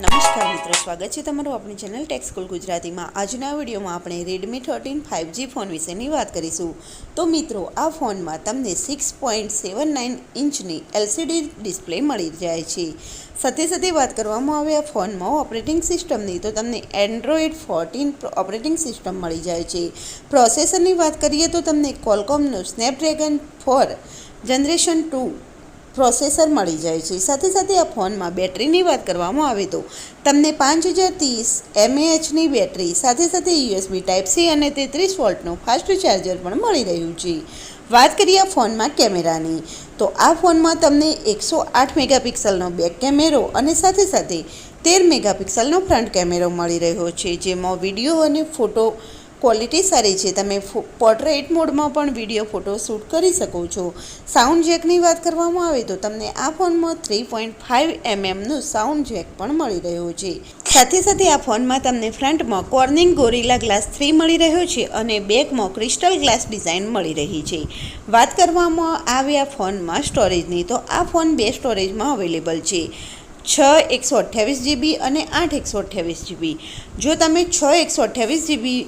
નમસ્કાર મિત્રો, સ્વાગત છે તમારું આપણી ચેનલ ટેક સ્કૂલ ગુજરાતીમાં. આજના વિડીયોમાં આપણે રેડમી થર્ટીન ફાઇવજી ફોન વિશેની વાત કરીશું. તો મિત્રો, આ ફોનમાં તમને સિક્સ પોઈન્ટ સેવન નાઇન ઇંચની એલસીડી ડિસ્પ્લે મળી જાય છે. સાથે સાથે વાત કરવામાં આવે આ ફોનમાં ઓપરેટિંગ સિસ્ટમની તો તમને એન્ડ્રોઈડ ફોર્ટીન ઓપરેટિંગ સિસ્ટમ મળી જાય છે. પ્રોસેસરની વાત કરીએ તો તમને કોલકોમનું Snapdragon four generation two processor મળી જાય છે. સાથે સાથે આ ફોનમાં બેટરીની વાત કરવામાં આવે તો તમને પાંચ હજાર ત્રીસ એમએએચની બેટરી, સાથે સાથે યુએસબી ટાઈપ સી અને તેત્રીસ વોલ્ટનું ફાસ્ટ ચાર્જર પણ મળી રહ્યું છે. વાત કરીએ આ ફોનમાં કેમેરાની, તો આ ફોનમાં તમને એકસો આઠ મેગાપિક્સલનો બેક કેમેરો અને સાથે સાથે તેર મેગાપિક્સલનો ફ્રન્ટ કેમેરો મળી રહ્યો છે, જેમાં વીડિયો અને ફોટો ક્વોલિટી સારી છે. તમે પોર્ટ્રેટ મોડમાં પણ વીડિયો ફોટો શૂટ કરી શકો છો. સાઉન્ડ જેકની વાત કરવામાં આવે તો તમને આ ફોનમાં થ્રી પોઈન્ટ ફાઇવ એમએમનું સાઉન્ડ જેક પણ મળી રહ્યો છે. સાથે સાથે આ ફોનમાં તમને ફ્રન્ટમાં કોર્નિંગ ગોરિલા ગ્લાસ થ્રી મળી રહ્યો છે અને બેકમાં ક્રિસ્ટલ ગ્લાસ ડિઝાઇન મળી રહી છે. વાત કરવામાં આવે આ ફોનમાં સ્ટોરેજની તો આ ફોન બે સ્ટોરેજમાં અવેલેબલ છે. છ એકસો અઠ્યાવીસ જીબી અને આઠ એકસો અઠ્યાવીસ જીબી જો તમે છ એકસો અઠ્યાવીસ જીબી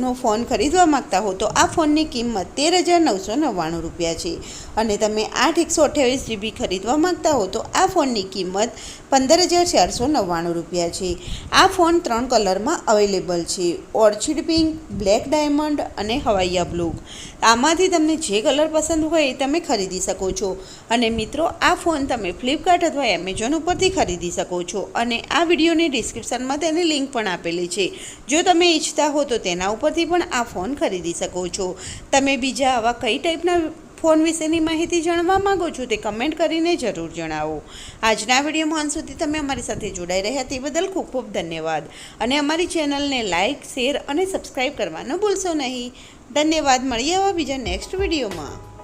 નો ફોન ખરીદવા માગતા હો, તો આ ફોનની કિંમત તેર હજાર નવસો નવ્વાણું રૂપિયા છે. અને તમે આઠ એકસો અઠ્યાવીસ જીબી ખરીદવા માગતા હો, તો આ ફોનની કિંમત પંદર હજાર ચારસો નવ્વાણું રૂપિયા છે. આ ફોન ત્રણ કલરમાં અવેલેબલ છે. ઓર્ચિડ પિંક, બ્લેક ડાયમંડ અને હવાઈયા બ્લુ. આમાંથી તમને જે કલર પસંદ હોય એ તમે ખરીદી શકો છો. અને મિત્રો, આ ફોન તમે ફ્લિપકાર્ટ અથવા એમેઝોન ઉપરથી ખરીદી શકો છો. અને આ વિડીયોની ડિસ્ક્રિપ્શનમાં તેની લિંક પણ આપેલી છે. જો તમે ઈચ્છતા હો તો તેના ઉપરથી પણ આ ફોન ખરીદી શકો છો. તમે બીજા આવા કઈ ટાઈપના ફોન વિશેની માહિતી જાણવા માંગો છો તે કમેન્ટ કરીને જરૂર જણાવો. આજના વિડીયોમાં અંત સુધી તમે અમારી સાથે જોડાઈ રહ્યા તે બદલ ખૂબ ખૂબ ધન્યવાદ. અને અમારી ચેનલને લાઇક શેર અને સબસ્ક્રાઈબ કરવાનું ભૂલશો નહીં. ધન્યવાદ. મળીએ આવા બીજા નેક્સ્ટ વિડીયોમાં.